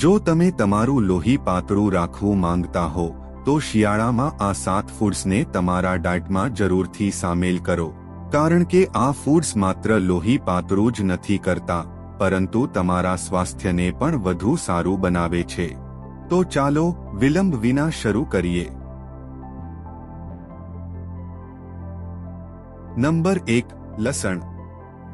જો તમે તમારું લોહી પાતળું રાખવું માંગતા હો, તો શિયાળામાં આ સાત ફૂડ્સને તમારા ડાયટમાં જરૂરથી સામેલ કરો. કારણ કે આ ફૂડ્સ માત્ર લોહી પાતળું જ નથી કરતા, પરંતુ તમારા સ્વાસ્થ્યને પણ વધુ સારું બનાવે છે. તો ચાલો, વિલંબ વિના શરૂ કરીએ. નંબર એક, લસણ.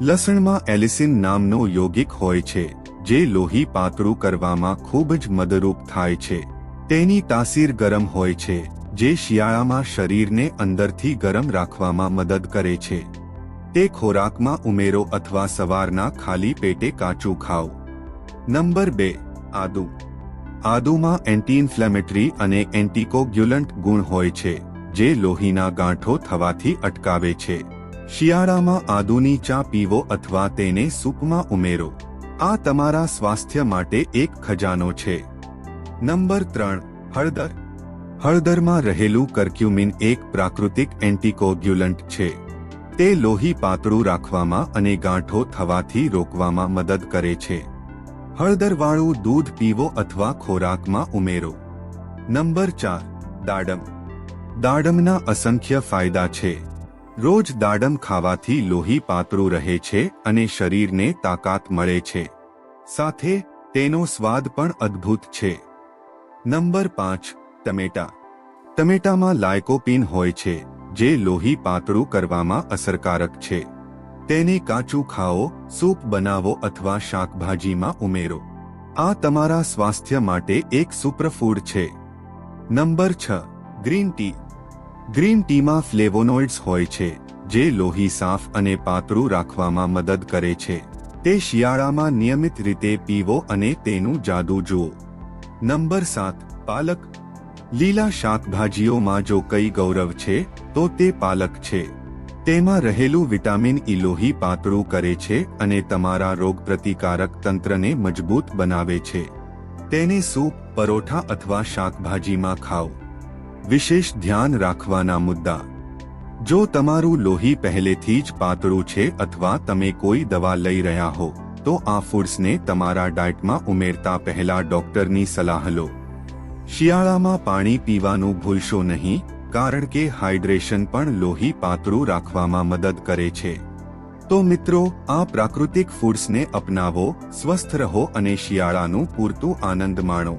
લસણમાં એલિસિન નામનો યોગિક હોય છે, જે લોહી પાતળું કરવામાં ખૂબ જ મદરૂપ થાય છે. તેની તાસીર ગરમ હોય છે, જે શિયાળામાં શરીરને અંદરથી ગરમ રાખવામાં મદદ કરે છે. તે ખોરાકમાં ઉમેરો અથવા સવારના ખાલી પેટે કાચું ખાઓ. નંબર બે, આદુ. આદુમાં એન્ટી ઇન્ફ્લેમેટરી અને એન્ટીકોગ્યુલન્ટ ગુણ હોય છે, જે લોહીના ગાંઠો થવાથી અટકાવે છે. શિયાળામાં આદુની ચા પીવો અથવા તેને સૂપમાં ઉમેરો. આ તમારા સ્વાસ્થ્ય માટે એક ખજાનો છે. નંબર ત્રણ, હળદર. હળદરમાં રહેલું કર્ક્યુમિન એક પ્રાકૃતિક એન્ટીકોગ્યુલન્ટ છે. તે લોહી પાતળું રાખવામાં અને ગાંઠો થવાથી રોકવામાં મદદ કરે છે. હળદરવાળું દૂધ પીવો અથવા ખોરાકમાં ઉમેરો. નંબર ચાર, દાડમ. દાડમના અસંખ્ય ફાયદા છે. રોજ દાડમ ખાવાથી લોહી પાતળું રહે છે અને શરીરને તાકાત મળે છે. સાથે, તેનો સ્વાદ પણ અદ્ભુત છે. નંબર પાંચ, ટમેટા. ટમેટામાં લાયકોપિન હોય છે, જે લોહી પાતળું કરવામાં અસરકારક છે. તેને કાચું ખાઓ, સૂપ બનાવો અથવા શાકભાજીમાં ઉમેરો. આ તમારા સ્વાસ્થ્ય માટે એક સુપ્રફૂડ છે. નંબર છ, ગ્રીન ટી. ગ્રીન ટીમાં ફ્લેવોનોઇડ્સ હોય છે, જે લોહી સાફ અને પાતળું રાખવામાં મદદ કરે છે. તે શિયાળામાં નિયમિત રીતે પીવો અને તેનું જાદુ જુઓ. નંબર સાત, પાલક. લીલા શાકભાજીઓમાં જો કઈ ગૌરવ છે, તો તે પાલક છે. તેમાં રહેલું વિટામિન ઈ લોહી પાતળું કરે છે અને તમારા રોગપ્રતિકારક તંત્રને મજબૂત બનાવે છે. તેને સૂપ, પરોઠા અથવા શાકભાજીમાં ખાઓ. વિશેષ ધ્યાન રાખવાના મુદ્દા. જો તમારું લોહી પહેલેથી જ પાતળું છે અથવા તમે કોઈ દવા લઈ રહ્યા હો, તો આ ફૂડ્સને તમારા ડાયટમાં ઉમેરતા પહેલા ડોક્ટરની સલાહ લો. શિયાળામાં પાણી પીવાનું ભૂલશો નહીં, કારણ કે હાઇડ્રેશન પણ લોહી પાતળું રાખવામાં મદદ કરે છે. તો મિત્રો, આ પ્રાકૃતિક ફૂડ્સને અપનાવો, સ્વસ્થ રહો અને શિયાળાનું પૂરતું આનંદ માણો.